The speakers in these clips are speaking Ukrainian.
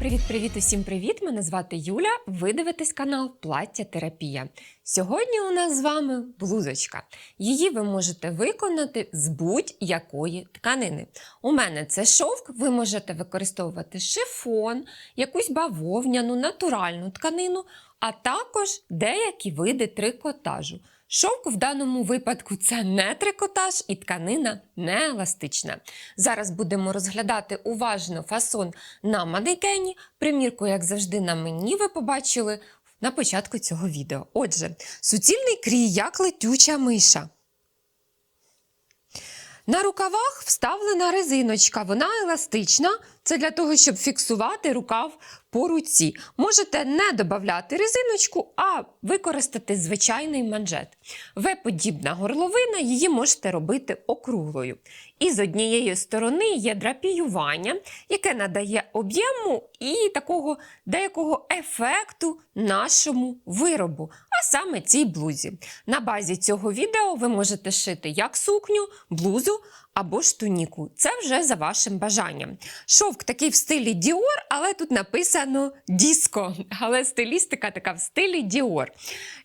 Привіт усім привіт! Мене звати Юля. Ви дивитесь канал Плаття Терапія. Сьогодні у нас з вами блузочка. Її ви можете виконати з будь-якої тканини. У мене це шовк, ви можете використовувати шифон, якусь бавовняну, натуральну тканину, а також деякі види трикотажу. Шовк в даному випадку це не трикотаж і тканина не еластична. Зараз будемо розглядати уважно фасон на манекені. Примірку, як завжди, на мені ви побачили на початку цього відео. Отже, суцільний крій, як летюча миша. На рукавах вставлена резиночка, вона еластична. Це для того, щоб фіксувати рукав по руці. Можете не додати резиночку, а використати звичайний манжет. В-подібна горловина, її можете робити округлою. І з однієї сторони є драпіювання, яке надає об'єму і такого деякого ефекту нашому виробу, а саме цій блузі. На базі цього відео ви можете шити як сукню, блузу або ж туніку. Це вже за вашим бажанням. Шовк такий в стилі Dior, але тут написано диско, але стилістика така в стилі Dior.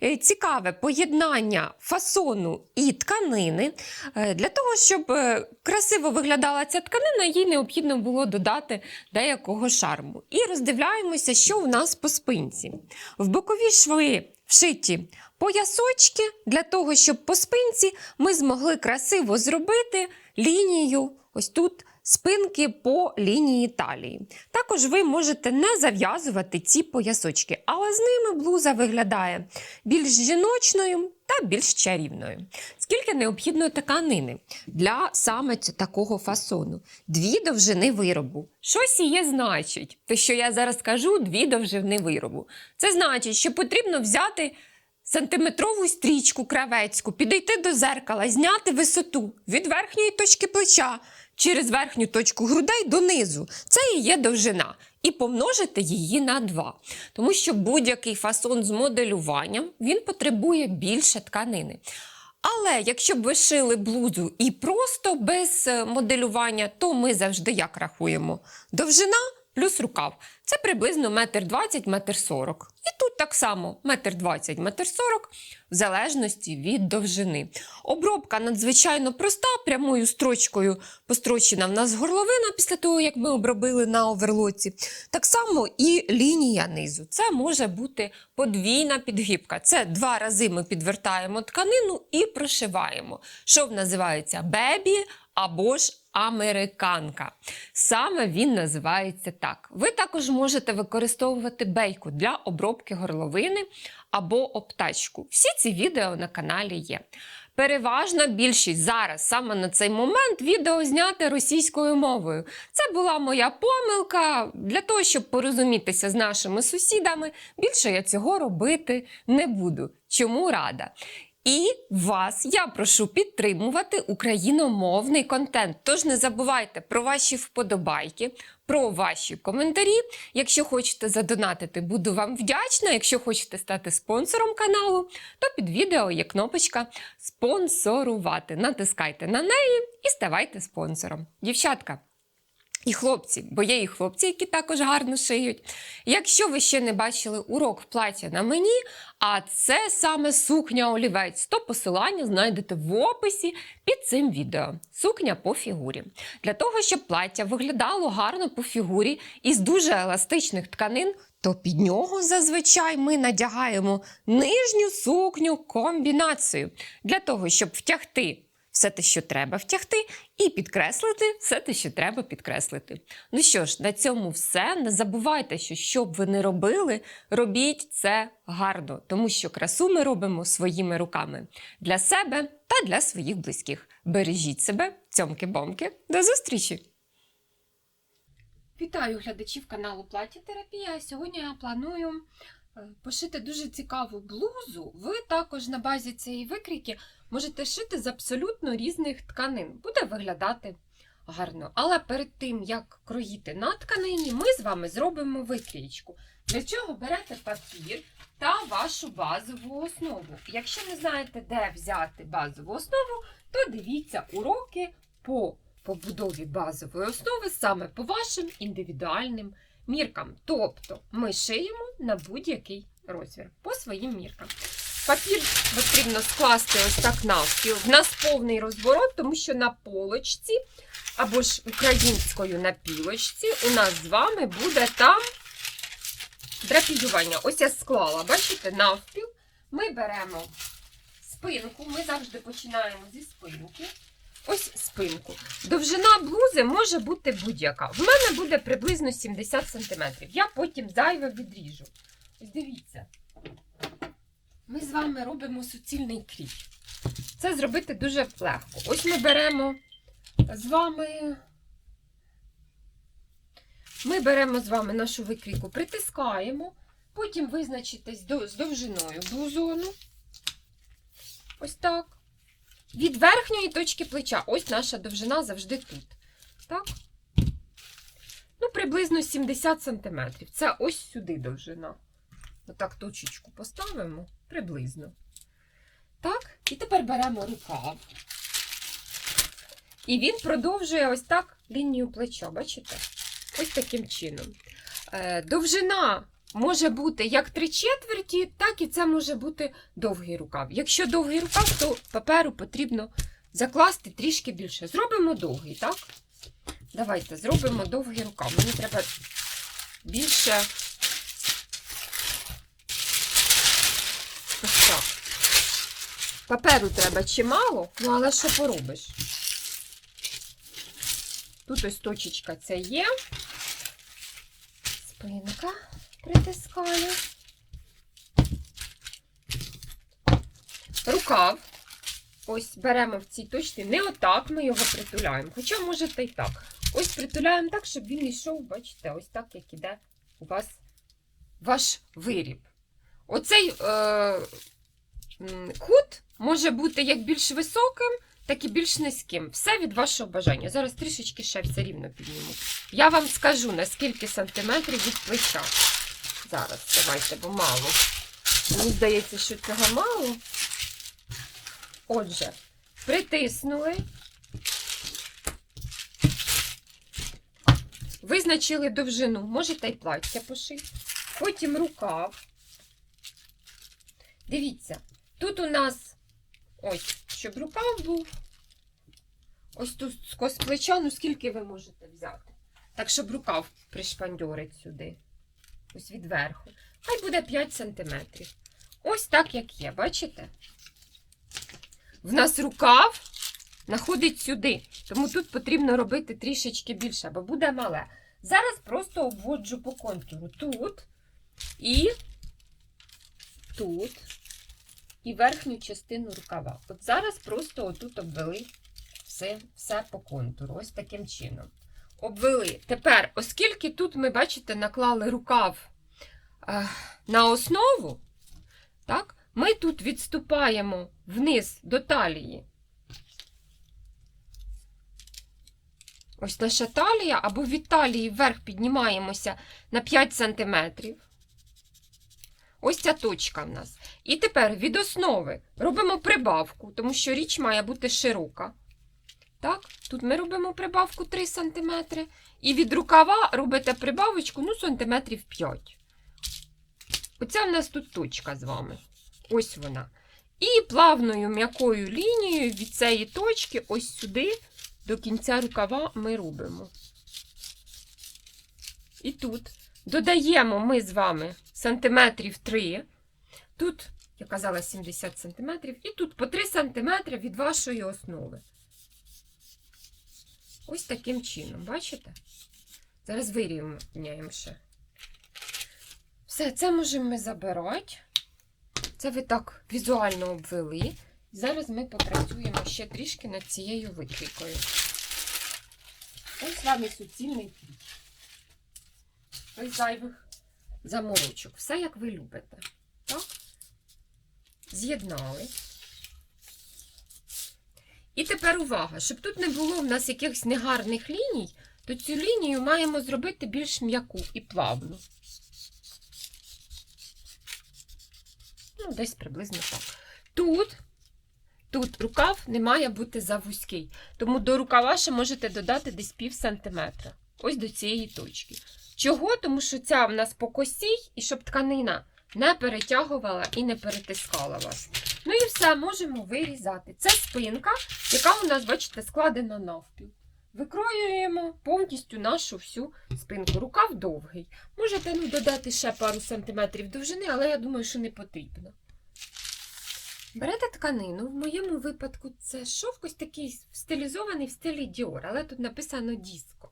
Е, Цікаве поєднання фасону і тканини. Е, Для того, щоб е, красиво виглядала ця тканина, їй необхідно було додати деякого шарму. І роздивляємося, що у нас по спинці. В бокові шви вшиті поясочки для того, щоб по спинці ми змогли красиво зробити лінію ось тут спинки по лінії талії. Також ви можете не зав'язувати ці поясочки, але з ними блуза виглядає більш жіночною та більш чарівною. Скільки необхідно тканини для саме такого фасону? Дві довжини виробу. Що сіє значить? Те, що я зараз кажу, дві довжини виробу. Це значить, що потрібно взяти сантиметрову стрічку кравецьку, підійти до зеркала, зняти висоту від верхньої точки плеча через верхню точку грудей донизу. Це і є довжина. І помножити її на 2. Тому що будь-який фасон з моделюванням він потребує більше тканини. Але якщо б ви шили блузу і просто без е, моделювання, то ми завжди як рахуємо? Довжина плюс рукав. Це приблизно метр двадцять, метр сорок. І тут так само метр двадцять, метр сорок, в залежності від довжини. Обробка надзвичайно проста, прямою строчкою построчена в нас горловина після того, як ми обробили на оверлоці. Так само і лінія низу. Це може бути подвійна підгибка. Це два рази ми підвертаємо тканину і прошиваємо. Шов називається бебі або ж американка. Саме він називається так. Ви також можете використовувати бейку для обробки горловини або обтачку. Всі ці відео на каналі є. Переважна більшість зараз, саме на цей момент, відео зняте російською мовою. Це була моя помилка для того, щоб порозумітися з нашими сусідами. Більше я цього робити не буду. Чому рада? І вас я прошу підтримувати україномовний контент. Тож не забувайте про ваші вподобайки, про ваші коментарі. Якщо хочете задонатити, буду вам вдячна. Якщо хочете стати спонсором каналу, то під відео є кнопочка спонсорувати. Натискайте на неї і ставайте спонсором. Дівчатка. І хлопці, бо є і хлопці, які також гарно шиють. Якщо ви ще не бачили урок плаття на мені, а це саме сукня олівець, то посилання знайдете в описі під цим відео. Сукня по фігурі. Для того, щоб плаття виглядало гарно по фігурі із дуже еластичних тканин, то під нього зазвичай ми надягаємо нижню сукню комбінацію для того, щоб втягти все те, що треба втягти, і підкреслити все те, що треба підкреслити. Ну що ж, на цьому все. Не забувайте, що що б ви не робили, робіть це гарно, тому що красу ми робимо своїми руками для себе та для своїх близьких. Бережіть себе, цьомки-бомки. До зустрічі! Вітаю глядачів каналу Плаття Терапія. Сьогодні я планую е, пошити дуже цікаву блузу. Ви також на базі цієї викрійки можете шити з абсолютно різних тканин. Буде виглядати гарно. Але перед тим, як кроїти на тканині, ми з вами зробимо викрійку. Для чого берете папір та вашу базову основу. Якщо не знаєте, де взяти базову основу, то дивіться уроки по побудові базової основи саме по вашим індивідуальним міркам. Тобто ми шиємо на будь-який розмір по своїм міркам. Папір потрібно скласти ось так навпіл. В нас повний розворот, тому що на полочці або ж українською на пілочці у нас з вами буде там драпіювання. Ось я склала, бачите, навпіл. Ми беремо спинку, ми завжди починаємо зі спинки. Ось спинку. Довжина блузи може бути будь-яка. В мене буде приблизно 70 см. Я потім зайве відріжу. Ось дивіться. Ми з вами робимо суцільний крій. Це зробити дуже легко. Ось ми беремо з вами. Ми беремо з вами нашу викрійку, притискаємо, потім визначитесь з довжиною блузону. Ось так. Від верхньої точки плеча. Ось наша довжина завжди тут. Так? Ну, приблизно 70 см. Це ось сюди довжина. Отак точечку поставимо приблизно. Так, і тепер беремо рукав. І він продовжує ось так лінію плеча, бачите? Ось таким чином. Е, довжина може бути як три четверті, так і це може бути довгий рукав. Якщо довгий рукав, то паперу потрібно закласти трішки більше. Зробимо довгий, так? Давайте зробимо довгий рукав. Мені треба більше. Так. Паперу треба чимало, ну але що поробиш? Тут ось точечка це є. Спинка притискаю. Рукав. Ось беремо в цій точці. Не отак ми його притуляємо. Хоча можете і так. Ось притуляємо так, щоб він йшов, бачите, ось так, як іде у вас ваш виріб. Оцей е, кут може бути як більш високим, так і більш низьким. Все від вашого бажання. Зараз трішечки ще все рівно підніму. Я вам скажу, наскільки сантиметрів від плеча. Зараз, давайте, бо мало. Мені здається, що цього мало. Отже, притиснули. Визначили довжину, можете й плаття пошити. Потім рукав. Дивіться, тут у нас ось, щоб рукав був. Ось тут з плеча, ну скільки ви можете взяти? Так, щоб рукав пришпандьорить сюди. Ось відверху. Хай буде 5 см. Ось так, як є, бачите? В нас рукав знаходить сюди. Тому тут потрібно робити трішечки більше, бо буде мале. Зараз просто обводжу по контуру. Тут і тут. І верхню частину рукава. От зараз просто отут обвели все, все по контуру. Ось таким чином. Обвели. Тепер, оскільки тут ми, бачите, наклали рукав е, на основу, так, ми тут відступаємо вниз до талії. Ось наша талія, або від талії вверх піднімаємося на 5 см. Ось ця точка в нас. І тепер від основи робимо прибавку, тому що річ має бути широка. Так, тут ми робимо прибавку 3 см. І від рукава робите прибавочку ну, сантиметрів 5. Оця в нас тут точка з вами. Ось вона. І плавною м'якою лінією від цієї точки, ось сюди, до кінця рукава, ми робимо. І тут додаємо ми з вами сантиметрів 3. Тут, я казала, 70 сантиметрів, і тут по 3 сантиметри від вашої основи. Ось таким чином, бачите? Зараз вирівняємо ще. Все, це можемо ми забирати. Це ви так візуально обвели. Зараз ми попрацюємо ще трішки над цією викрійкою. Ось з вами суцільний крій. Без зайвих заморочок. Все, як ви любите. Так? З'єднали. І тепер увага, щоб тут не було в нас якихось негарних ліній, то цю лінію маємо зробити більш м'яку і плавну. Ну, десь приблизно так. Тут, тут рукав не має бути завузький, тому до рукава ще можете додати десь пів сантиметра. ось до цієї точки. Чого? Тому що ця в нас по косі, і щоб тканина не перетягувала і не перетискала вас. Ну і все, можемо вирізати. Це спинка, яка у нас, бачите, складена навпіл. Викроюємо повністю нашу всю спинку. Рукав довгий. Можете ну, додати ще пару сантиметрів довжини, але я думаю, що не потрібно. Берете тканину. В моєму випадку це шовк ось такий стилізований в стилі Dior, але тут написано диско.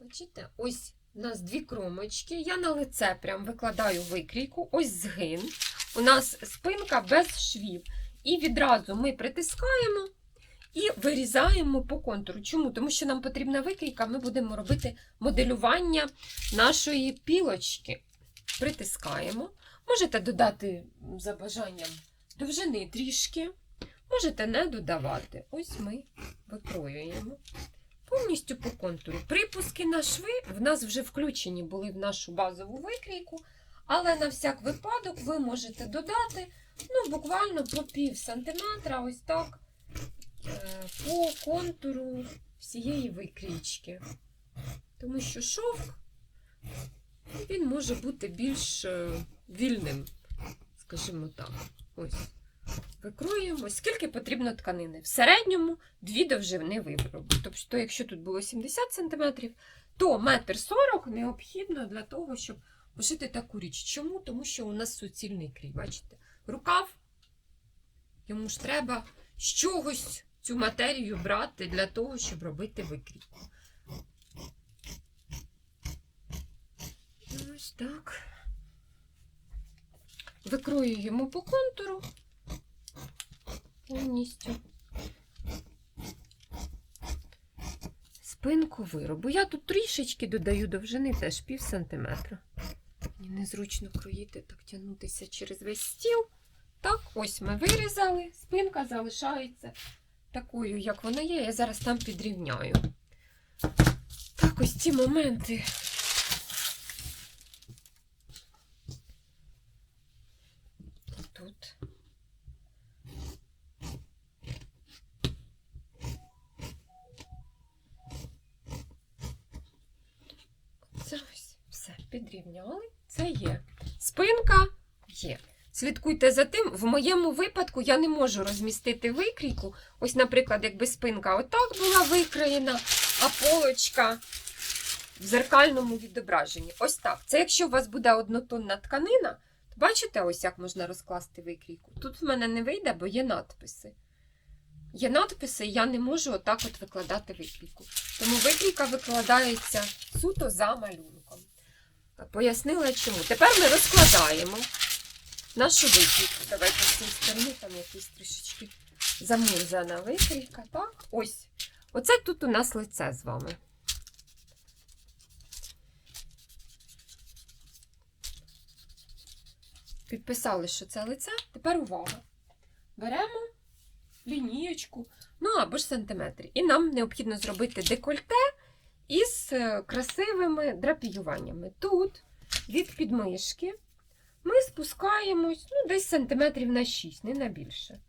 Бачите, ось у нас дві кромочки. Я на лице прям викладаю викрійку, ось згин. У нас спинка без швів. І відразу ми притискаємо і вирізаємо по контуру. Чому? Тому що нам потрібна викрійка, ми будемо робити моделювання нашої пілочки. Притискаємо. Можете додати за бажанням довжини трішки. Можете не додавати. Ось ми викроюємо. Повністю по контуру. Припуски на шви в нас вже включені були в нашу базову викрійку, але на всяк випадок ви можете додати ну, буквально по пів сантиметра, ось так, е, по контуру всієї викрійки. Тому що шовк він може бути більш е, вільним, скажімо так. Ось. Викроюємо, скільки потрібно тканини. В середньому дві довжини вибору. Тобто, якщо тут було 70 см, то метр 40 необхідно для того, щоб пошити таку річ. Чому? Тому що у нас суцільний крій, бачите? Рукав, йому ж треба з чогось цю матерію брати для того, щоб робити викрійку. Ось так. Викроюємо по контуру повністю спинку виробу. Я тут трішечки додаю довжини, теж пів сантиметра. Мені незручно кроїти, так тягнутися через весь стіл. Так, ось ми вирізали, спинка залишається такою, як вона є. Я зараз там підрівняю. Так, ось ці моменти. Тут. Це ось все підрівняли. Це є. Спинка є. Слідкуйте за тим, в моєму випадку я не можу розмістити викрійку. Ось, наприклад, якби спинка отак була викроєна, а полочка в зеркальному відображенні. Ось так. Це якщо у вас буде однотонна тканина, то бачите, ось як можна розкласти викрійку. Тут в мене не вийде, бо є надписи. Є надписи, і я не можу отак от викладати викрійку. Тому викрійка викладається суто за малюнком. Пояснила чому. Тепер ми розкладаємо нашу викрійку. Давайте з цієї сторони, там якийсь трішечки замурзана викрійка. Так, ось. Оце тут у нас лице з вами. Підписали, що це лице. Тепер увага. Беремо лінієчку, ну або ж сантиметри. І нам необхідно зробити декольте із е, красивими драпіюваннями. Тут від підмишки ми спускаємось ну, десь сантиметрів на 6, не на більше.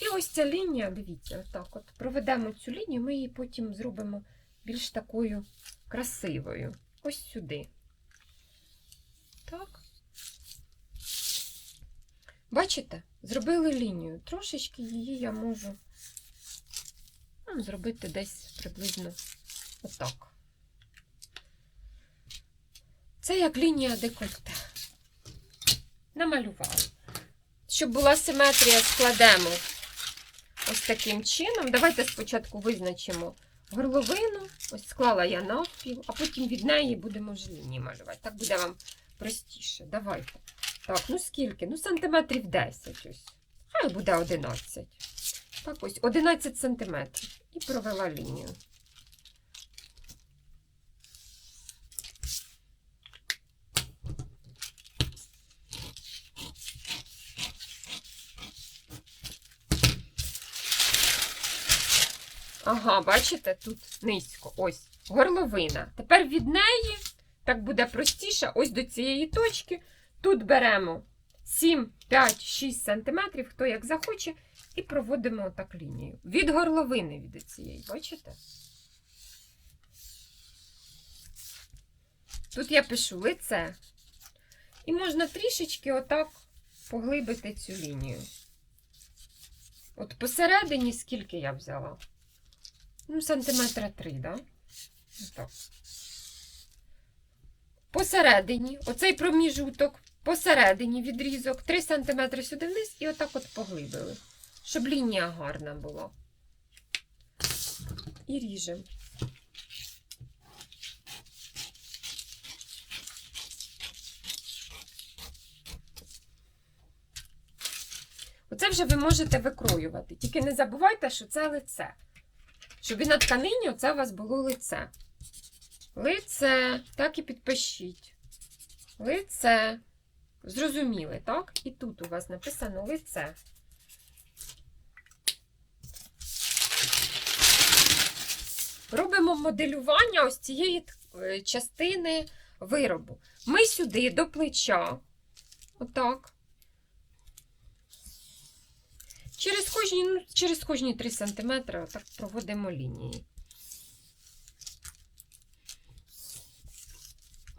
І ось ця лінія, дивіться, отак от проведемо цю лінію, ми її потім зробимо більш такою красивою. Ось сюди. Так. Бачите? Зробили лінію. Трошечки її я можу ну, зробити десь приблизно отак. Це як лінія декольте. Намалювала. Щоб була симетрія, складемо ось таким чином. Давайте спочатку визначимо горловину. Ось склала я навпіл, а потім від неї будемо вже лінії малювати. Так буде вам простіше. Давайте. Так, ну скільки? Ну, сантиметрів 10 ось. Хай буде 11. Так, ось 11 сантиметрів. І провела лінію. Ага, бачите, тут низько. Ось горловина. Тепер від неї, так буде простіше, ось до цієї точки. Тут беремо 7, 5, 6 сантиметрів, хто як захоче, і проводимо отак лінію. Від горловини від цієї, бачите? Тут я пишу лице. І можна трішечки отак поглибити цю лінію. От посередині скільки я взяла? Ну, сантиметра три, да? Отак. Посередині, оцей проміжуток, посередині відрізок, 3 см сюди вниз і отак от поглибили, щоб лінія гарна була. І ріжемо. Оце вже ви можете викроювати. Тільки не забувайте, що це лице. Щоб і на тканині оце у вас було лице. Лице, так і підпишіть. Лице. Зрозуміли, так? І тут у вас написано лице. Робимо моделювання ось цієї е, частини виробу. Ми сюди до плеча. Отак. Через кожні, ну, через кожні 3 см отак проводимо лінії.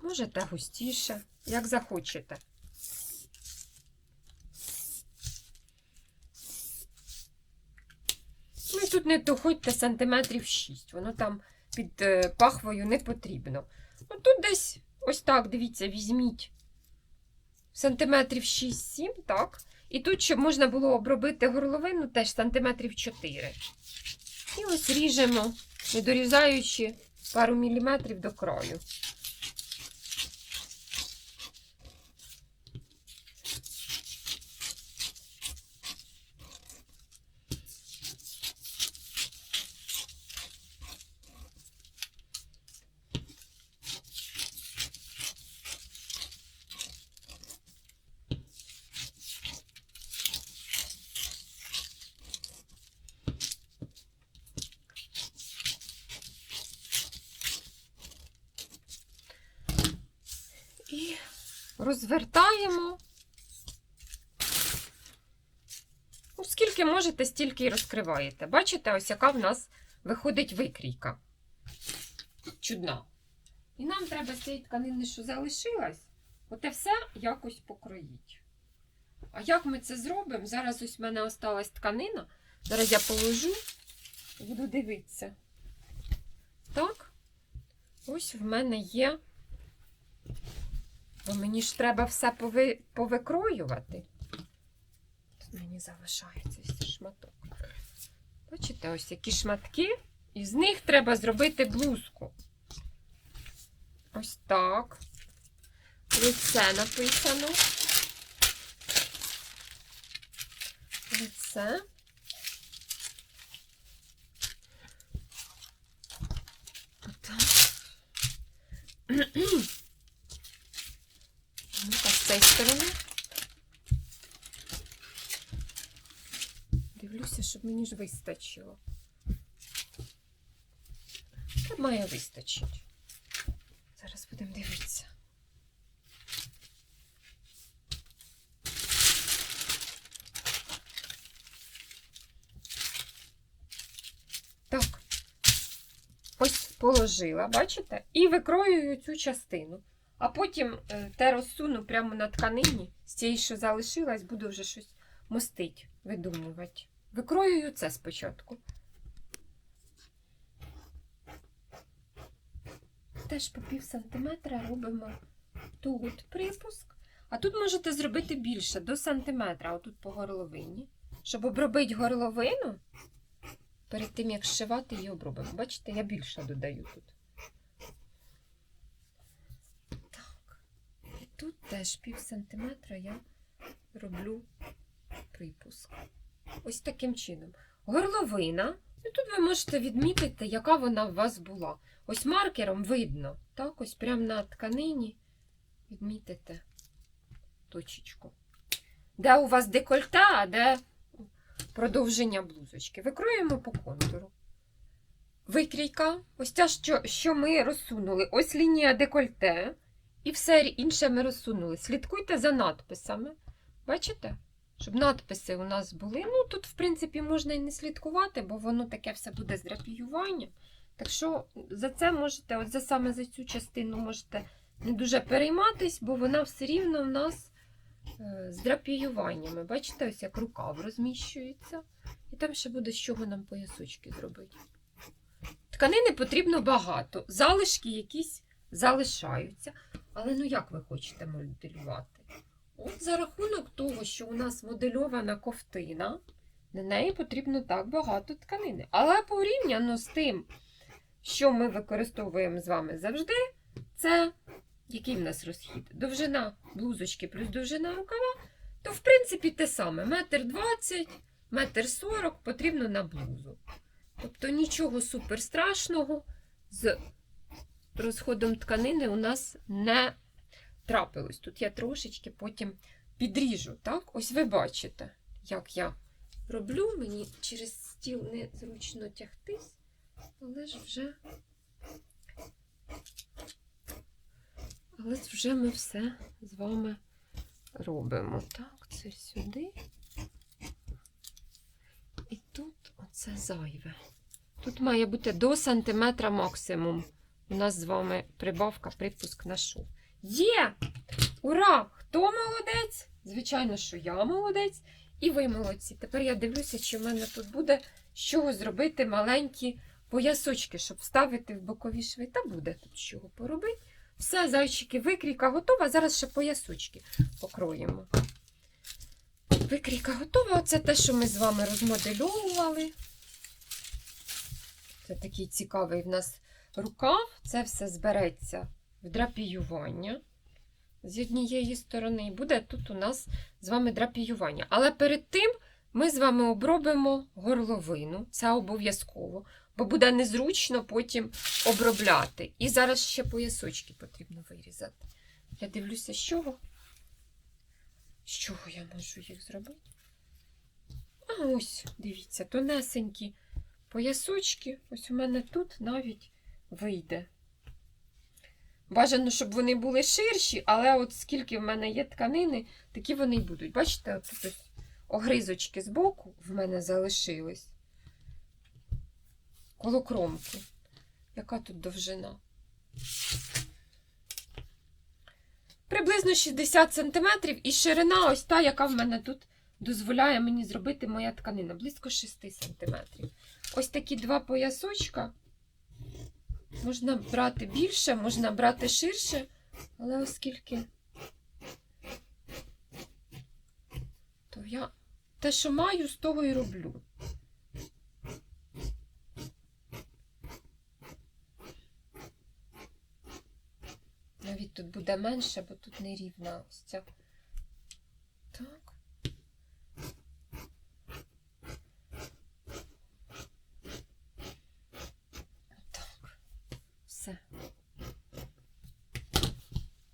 Можете густіше, як захочете. Ну і тут не доходьте сантиметрів 6, воно там під е, пахвою не потрібно. Ну тут десь ось так, дивіться, візьміть сантиметрів 6-7, так? І тут, щоб можна було обробити горловину, теж сантиметрів 4. І ось ріжемо, не дорізаючи пару міліметрів до краю. І розвертаємо. Ну, скільки можете, стільки і розкриваєте. Бачите, ось яка в нас виходить викрійка. Чудна. І нам треба з цієї тканини, що залишилась, оте все якось покроїть. А як ми це зробимо? Зараз ось в мене осталась тканина. Зараз я положу і буду дивитися. Так, ось в мене є. Бо мені ж треба все пови... повикроювати. Тут мені залишається ось шматок. Бачите, ось які шматки, і з них треба зробити блузку. Ось так. Лице написано. Лице. Отак. Цієї сторони. Дивлюся, щоб мені ж вистачило. Та має вистачить. Зараз будемо дивитися. Так. Ось положила, бачите? І викроюю цю частину. А потім е, те розсуну прямо на тканині. З цієї, що залишилась, буду вже щось мостить, видумувати. Викроюю це спочатку. Теж по пів сантиметра робимо тут припуск. А тут можете зробити більше, до сантиметра, отут по горловині. Щоб обробити горловину, перед тим як зшивати її обробимо. Бачите, я більше додаю тут. Тут теж пів сантиметра я роблю припуск. Ось таким чином. Горловина. І тут ви можете відмітити, яка вона у вас була. Ось маркером видно. Так, ось прямо на тканині відмітите точечку. Де у вас декольте, а де продовження блузочки. Викроємо по контуру. Викрійка. Ось ця, що, що ми розсунули. Ось лінія декольте. І все інше ми розсунули. Слідкуйте за надписами. Бачите? Щоб надписи у нас були. Ну, тут, в принципі, можна і не слідкувати, бо воно таке все буде з драпіюванням. Так що за це можете, от за саме за цю частину можете не дуже перейматись, бо вона все рівно в нас е, з драпіюваннями. Бачите, ось як рукав розміщується. І там ще буде з чого нам поясочки зробити. Тканини потрібно багато, залишки якісь залишаються. Але ну як ви хочете моделювати? От за рахунок того, що у нас модельована ковтина, на неї потрібно так багато тканини. Але порівняно з тим, що ми використовуємо з вами завжди, це який в нас розхід? Довжина блузочки плюс довжина рукава, то в принципі те саме. Метр двадцять, метр сорок потрібно на блузу. Тобто нічого супер страшного з розходом тканини у нас не трапилось. Тут я трошечки потім підріжу. Так? Ось ви бачите, як я роблю. Мені через стіл незручно тягтись, але ж вже. Але вже ми все з вами робимо. Так, це сюди. І тут оце зайве. Тут має бути до сантиметра максимум. У нас з вами прибавка, припуск на шов. Є! Ура! Хто молодець? Звичайно, що я молодець, і ви молодці. Тепер я дивлюся, чи в мене тут буде з чого зробити маленькі поясочки, щоб вставити в бокові шви. Та буде тут з чого поробити. Все, зайчики, викрійка готова. Зараз ще поясочки покроємо. Викрійка готова. Оце те, що ми з вами розмодельовували. Це такий цікавий в нас рукав. Це все збереться в драпіювання з однієї сторони. І буде тут у нас з вами драпіювання. Але перед тим ми з вами обробимо горловину. Це обов'язково, бо буде незручно потім обробляти. І зараз ще поясочки потрібно вирізати. Я дивлюся, з чого. З чого я можу їх зробити? А ось, дивіться, тонесенькі поясочки. Ось у мене тут навіть вийде. Бажано, щоб вони були ширші, але от скільки в мене є тканини, такі вони й будуть. Бачите, от тут огризочки з боку в мене залишились. Коло кромки. Яка тут довжина? Приблизно 60 см і ширина ось та, яка в мене тут дозволяє мені зробити моя тканина. Близько 6 см. Ось такі два поясочка. Можна брати більше, можна брати ширше, але оскільки то я те, що маю, з того і роблю. Навіть тут буде менше, бо тут не рівна ось ця. Так. Так. Все.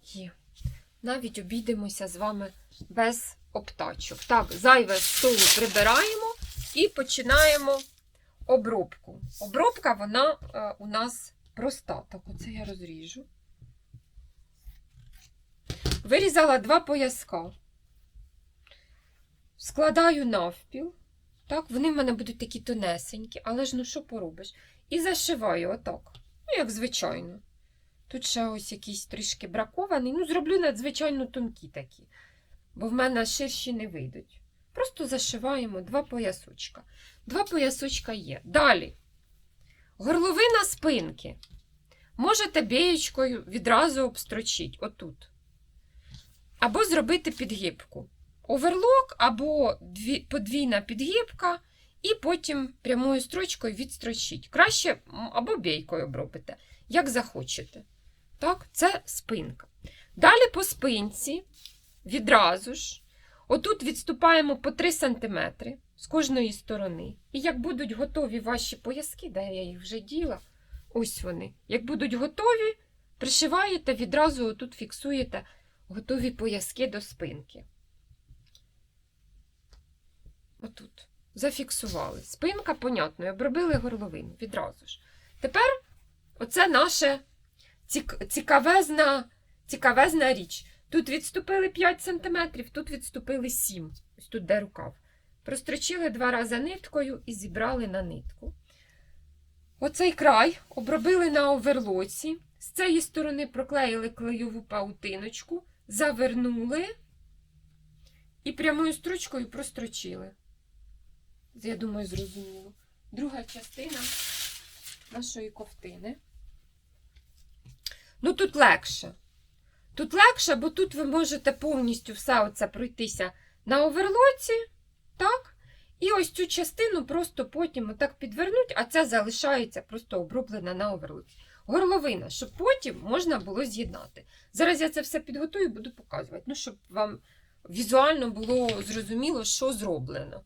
Є. Навіть обійдемося з вами без обтачок. Так, зайве столу прибираємо і починаємо обробку. Обробка, вона е, у нас проста. Так, оце я розріжу. Вирізала два пояска. Складаю навпіл. Так, вони в мене будуть такі тонесенькі, але ж ну що поробиш? І зашиваю отак. Як звичайно. Тут ще ось якийсь трішки бракований. Ну, зроблю надзвичайно тонкі такі, бо в мене ширші не вийдуть. Просто зашиваємо два поясочка. Два поясочка є. Далі. Горловина спинки. Можете бієчкою відразу обстрочити отут. Або зробити підгибку. Оверлок або дві, подвійна підгибка, і потім прямою строчкою відстрочіть. Краще або бійкою обробите, як захочете. Так, це спинка. Далі по спинці відразу ж, отут відступаємо по 3 см з кожної сторони. І як будуть готові ваші пояски, де я їх вже діла, ось вони. Як будуть готові, пришиваєте, відразу отут фіксуєте готові пояски до спинки. Отут. Зафіксували. Спинка, понятно, і обробили горловину відразу ж. Тепер оце наша цік... цікавезна, цікавезна річ. Тут відступили 5 см, тут відступили 7 Ось тут де рукав. Прострочили два рази ниткою і зібрали на нитку. Оцей край обробили на оверлоці. З цієї сторони проклеїли клейову паутиночку, завернули і прямою строчкою прострочили. Я думаю, зрозуміло. Друга частина нашої ковтини. Ну, тут легше. Тут легше, бо тут ви можете повністю все оце пройтися на оверлоці, так? І ось цю частину просто потім отак підвернуть, а ця залишається просто оброблена на оверлоці. Горловина, щоб потім можна було з'єднати. Зараз я це все підготую і буду показувати, ну, щоб вам візуально було зрозуміло, що зроблено.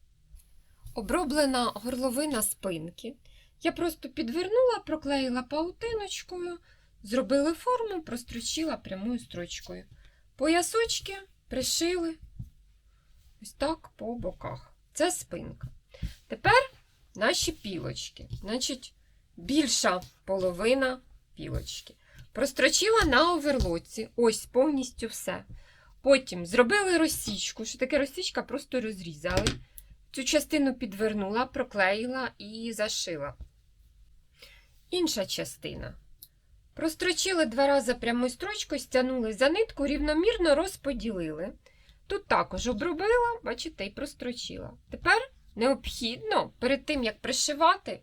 Оброблена горловина спинки. Я просто підвернула, проклеїла паутиночкою, зробили форму, прострочила прямою строчкою. Поясочки пришили ось так по боках. Це спинка. Тепер наші пілочки. Значить, більша половина пілочки. Прострочила на оверлоці. Ось повністю все. Потім зробили розсічку. Що таке розсічка? Просто розрізали. Цю частину підвернула, проклеїла і зашила. Інша частина. Прострочили два рази прямою строчкою, стягнули за нитку, рівномірно розподілили. Тут також обробила, бачите, і прострочила. Тепер необхідно перед тим, як пришивати,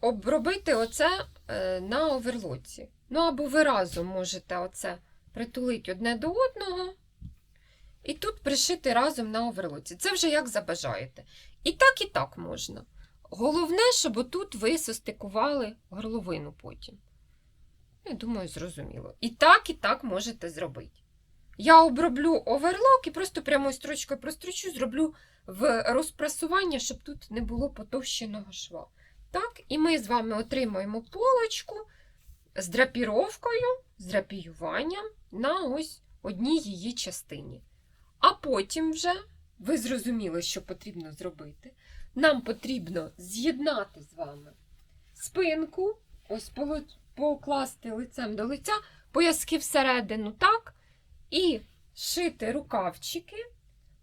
обробити оце е, на оверлоці. Ну або ви разом можете оце притулити одне до одного. І тут пришити разом на оверлоці. Це вже як забажаєте. І так, і так можна. Головне, щоб отут ви состикували горловину потім. Я думаю, зрозуміло. І так, і так можете зробити. Я оброблю оверлок і просто прямою строчкою прострочу, зроблю в розпрасування, щоб тут не було потовщеного шва. Так, і ми з вами отримаємо полочку з драпіровкою, з драпіюванням на ось одній її частині. А потім вже ви зрозуміли, що потрібно зробити. Нам потрібно з'єднати з вами спинку, ось покласти лицем до лиця, пояски всередину, так, і шити рукавчики,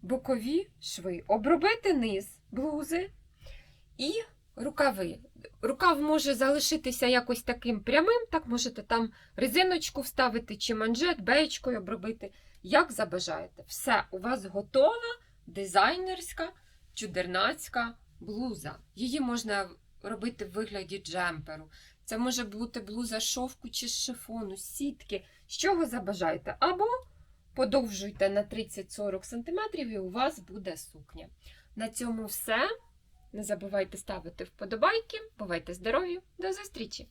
бокові шви, обробити низ блузи і рукави. Рукав може залишитися якось таким прямим, так можете там резиночку вставити чи манжет, беєчкою обробити, як забажаєте. Все, у вас готова дизайнерська чудернацька блуза. Її можна робити в вигляді джемперу. Це може бути блуза шовку чи шифону, сітки, з чого забажаєте. Або подовжуйте на 30-40 см і у вас буде сукня. На цьому все. Не забувайте ставити вподобайки. Бувайте здорові! До зустрічі!